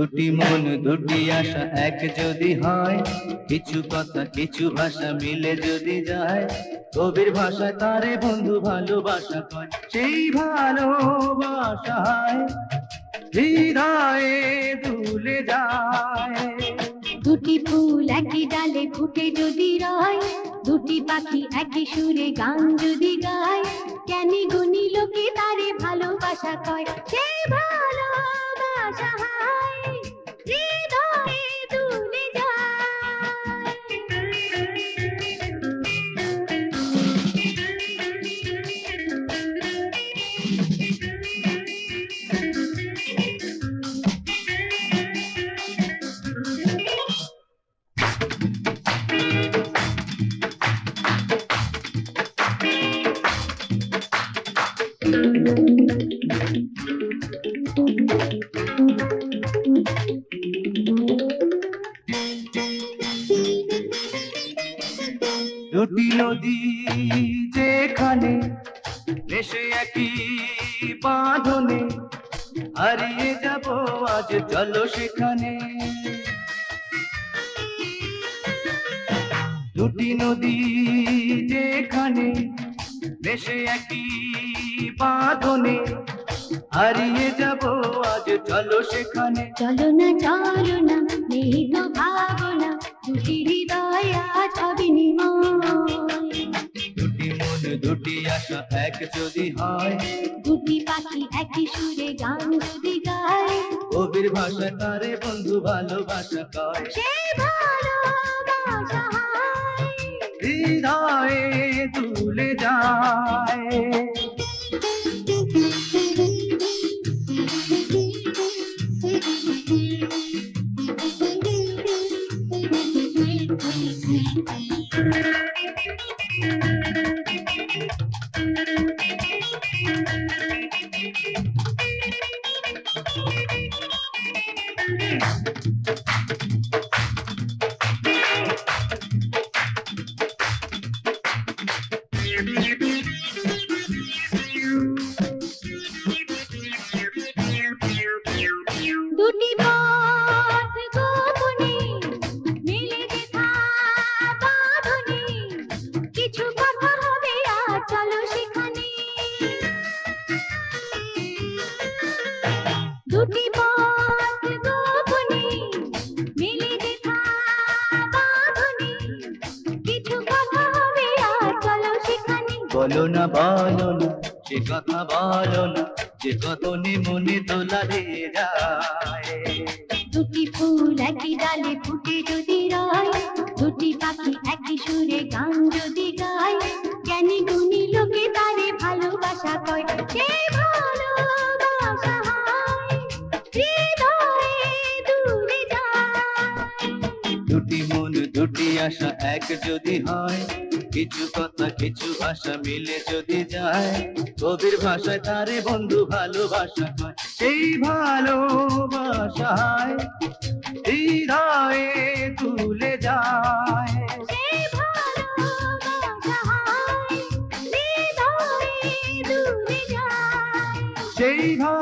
দুটি মন, দুটি আশা, এক যদি হয়, কিছু কথা, কিছু ভাষা মিলে যদি যায় কবির ভাষায় তারে বন্ধু ভালোবাসা কয়, সেই ভালোবাসায় হৃদয়ে দুলে যায়। দুটি ফুল একই ডালে ফুটে যদি রয়, দুটি পাখি একই সুরে গান যদি গায় জ্ঞানী গুণী লোকে তারে ভালোবাসা কয় দুটি নদী যেখানে ভেসে একই বাঁধনে হারিয়ে যাব আজ, চলো সেখানে। দুটি নদী যেখানে ভেসে একই বাঁধনে হারিয়ে যাব আজ, চলো সেখানে। চলো না চলো না নেই তো ভাবনা, দুটি হৃদয় আজ হবে নিময় দুটি মন দুটি আশা এক যদি হয় দুটি পাখি একই সুরে গান যদি গায় কবির ভাষা তারে বন্ধু ভালোবাসা কয় সেই ভালোবাসা হয় হৃদয়ে তুলে যায় দুটি বলো না বলো না সে কথা বলো না যে কত মনে তোলা দিয়ে যায়। দুটি ফুল একই ডালে ফুটে যদি রয় দুটি পাখি একই সুরে গান যদি গায় জ্ঞানী গুণী লোকে তারে ভালোবাসা কয় ভালোবাসা দূরে যায়। দুটি মন দুটি আশা এক যদি হয় কিছু কথা কিছু ভাষা মিলে যদি যায় কবির ভাষায় তারে বন্ধু ভালোবাসা কয়। সেই ভালোবাসায় তুলে যায়। সেই ভালো